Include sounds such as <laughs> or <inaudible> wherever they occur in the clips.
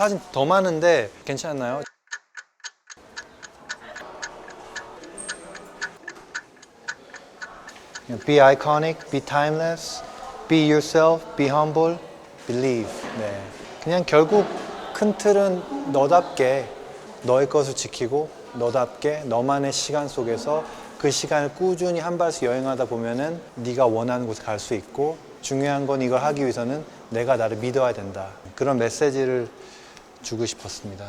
사진 더 많은데 괜찮나요? Be iconic, be timeless, be yourself, be humble, believe. 네. 그냥 결국 큰 틀은 너답게 너의 것을 지키고 너답게 너만의 시간 속에서 그 시간을 꾸준히 한 발씩 여행하다 보면은 네가 원하는 곳에 갈 수 있고 중요한 건 이걸 하기 위해서는 내가 나를 믿어야 된다. 그런 메시지를 주고 싶었습니다.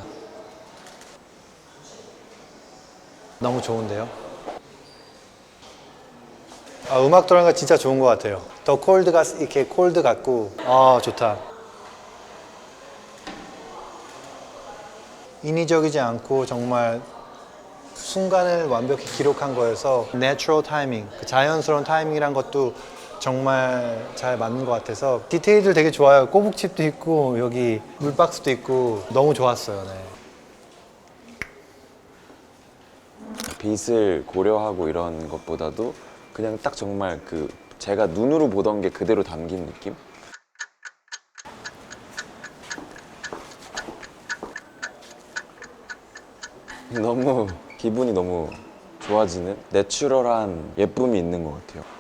너무 좋은데요? 아, 음악 들어가는 거 진짜 좋은 것 같아요. 더 콜드가 이렇게 콜드 같고, 아 좋다. 인위적이지 않고 정말 순간을 완벽히 기록한 거여서 내추럴 타이밍, 그 자연스러운 타이밍이란 것도 정말 잘 맞는 것 같아서 디테일들 되게 좋아요. 꼬북칩도 있고 여기 물박스도 있고 너무 좋았어요. 네. 빛을 고려하고 이런 것보다도 그냥 딱 정말 그 제가 눈으로 보던 게 그대로 담긴 느낌? <laughs> 너무 기분이 너무 좋아지는 내추럴한 예쁨이 있는 것 같아요.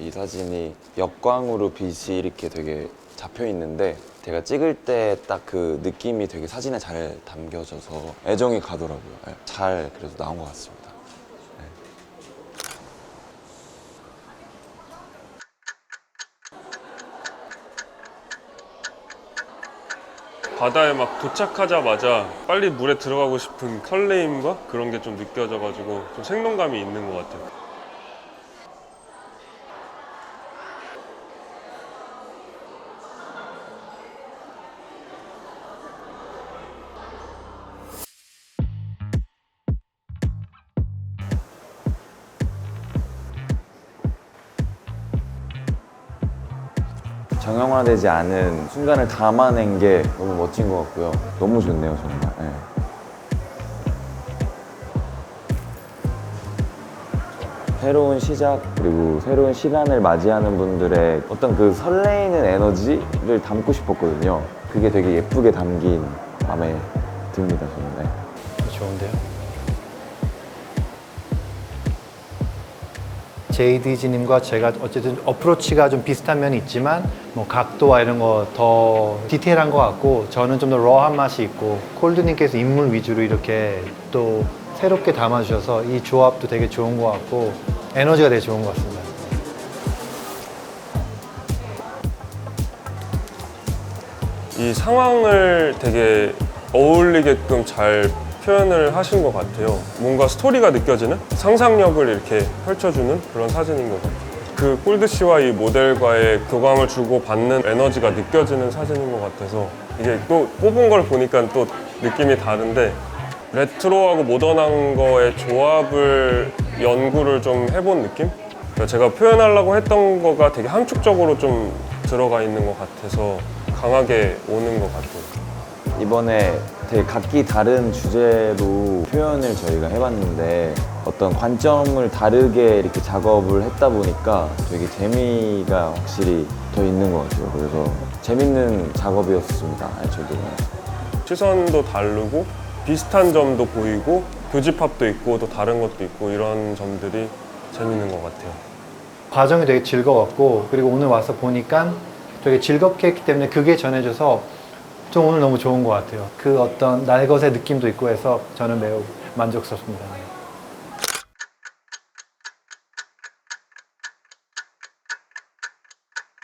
이 사진이 역광으로 빛이 이렇게 되게 잡혀 있는데 제가 찍을 때 딱 그 느낌이 되게 사진에 잘 담겨져서 애정이 가더라고요. 예, 잘 그래도 나온 것 같습니다. 바다에 막 도착하자마자 빨리 물에 들어가고 싶은 설레임과 그런 게 좀 느껴져가지고 좀 생동감이 있는 것 같아요. 정형화되지 않은 순간을 담아낸 게 너무 멋진 것 같고요. 너무 좋네요, 정말. 예. 새로운 시작 그리고 새로운 시간을 맞이하는 분들의 어떤 그 설레이는 에너지를 담고 싶었거든요. 그게 되게 예쁘게 담긴 마음에 듭니다, 저는. 네. 좋은데요? JDG님과 제가 어쨌든 어프로치가 좀 비슷한 면이 있지만 뭐 각도와 이런 거 더 디테일한 것 같고 저는 좀 더 러한 맛이 있고 콜드님께서 인물 위주로 이렇게 또 새롭게 담아주셔서 이 조합도 되게 좋은 것 같고 에너지가 되게 좋은 것 같습니다. 이 상황을 되게 어울리게끔 잘 표현을 하신 것 같아요. 뭔가 스토리가 느껴지는 상상력을 이렇게 펼쳐주는 그런 사진인 것 같아요. 그 콜드 씨와 이 모델과의 교감을 주고 받는 에너지가 느껴지는 사진인 것 같아서 이게 또 뽑은 걸 보니까 또 느낌이 다른데 레트로하고 모던한 거의 조합을 연구를 좀 해본 느낌? 그러니까 제가 표현하려고 했던 거가 되게 함축적으로 좀 들어가 있는 것 같아서 강하게 오는 것 같아요. 이번에 되게 각기 다른 주제로 표현을 저희가 해봤는데 어떤 관점을 다르게 이렇게 작업을 했다 보니까 되게 재미가 확실히 더 있는 것 같아요. 그래서 재밌는 작업이었습니다. 아, 저도. 시선도 다르고 비슷한 점도 보이고 교집합도 있고 또 다른 것도 있고 이런 점들이 재밌는 것 같아요. 과정이 되게 즐거웠고 그리고 오늘 와서 보니까 되게 즐겁게 했기 때문에 그게 전해져서 좀 오늘 너무 좋은 것 같아요. 그 어떤 날것의 느낌도 있고 해서 저는 매우 만족스럽습니다.